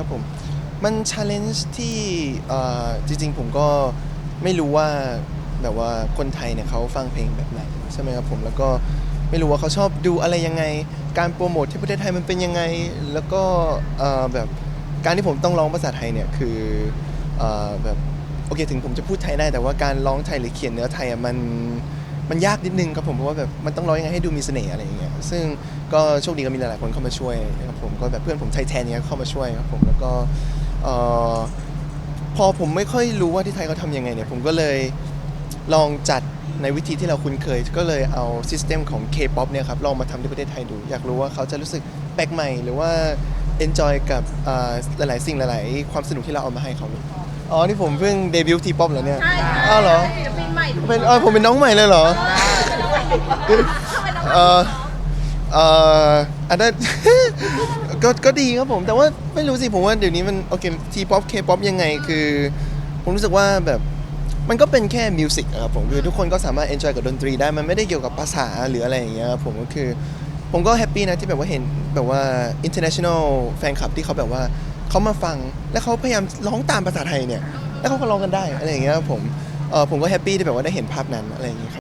ครับผม มัน challenge ที่เอ่อจริง ๆ ผมก็ไม่รู้ว่าแบบว่าคนไทยเนี่ยเขาฟังเพลงแบบไหนใช่ไหมครับผมแล้วก็ไม่รู้ว่าเขาชอบดูอะไรยังไง การโปรโมทที่ประเทศไทยมันเป็นยังไง แล้วก็เอ่อแบบการที่ผมต้องร้องภาษาไทยเนี่ยคือเอ่อแบบโอเคถึงผมจะพูดไทยได้แต่ว่าการร้องไทยหรือเขียนเนื้อไทยอะมัน มันยากนิดนึงครับผมเพราะว่าแบบมันต้องร้องยังไงให้ดูมีเสน่ห์อะไรอย่างเงี้ยซึ่งก็โชคดีก็มีหลายๆคนเข้ามาช่วยนะครับผมก็แบบเพื่อนผมไทยแทนเนี้ยเข้ามาช่วยครับผมแล้วก็เอ่อพอผมไม่ค่อยรู้ว่าที่ไทยเขาทำยังไงเนี่ยผมก็เลยลองจัดในวิธีที่เราคุ้นเคย ก็เลยเอาซิสเต็มของ K-POP เนี่ยครับลองมาทำที่ประเทศไทยดู อยากรู้ว่าเขาจะรู้สึกแปลกใหม่ หรือว่า enjoy กับอ่าหลายๆ สิ่งหลาย ๆ ความสนุกที่เราเอามาให้เขาอ๋อ นี่ผมเพิ่งเดบิวต์ทีป๊อปเหรอเนี่ยใช่ค่ะอ้าวเหรอ ศิลปินเออผมเป็นน้องใหม่เลยเหรอเออเอออันนั้น ก็ก็ดีครับผมแต่ว่าไม่รู้สิผมว่าเดี๋ยวนี้มันโอเคทีป๊อปเคป๊อปยังไงคือ ผมรู้สึกว่าแบบมันก็เป็นแค่มิวสิกครับผมคือทุกคนก็สามารถเอนจอยกับดนตรีได้มันไม่ได้เกี่ยวกับภาษาหรืออะไรอย่างเงี้ยครับผมก็คือผมก็แฮปปี้นะที่แบบว่าเห็นแบบว่า international แฟนคลับที่เขาแบบว่าเขามาฟังแล้วเขาพยายามร้องตามภาษาไทยเนี่ย แล้วเขาก็ร้องกันได้อะไรอย่างเงี้ยครับผม ผมก็แฮปปี้ที่แบบว่าได้เห็นภาพนั้นอะไรอย่างเงี้ครับ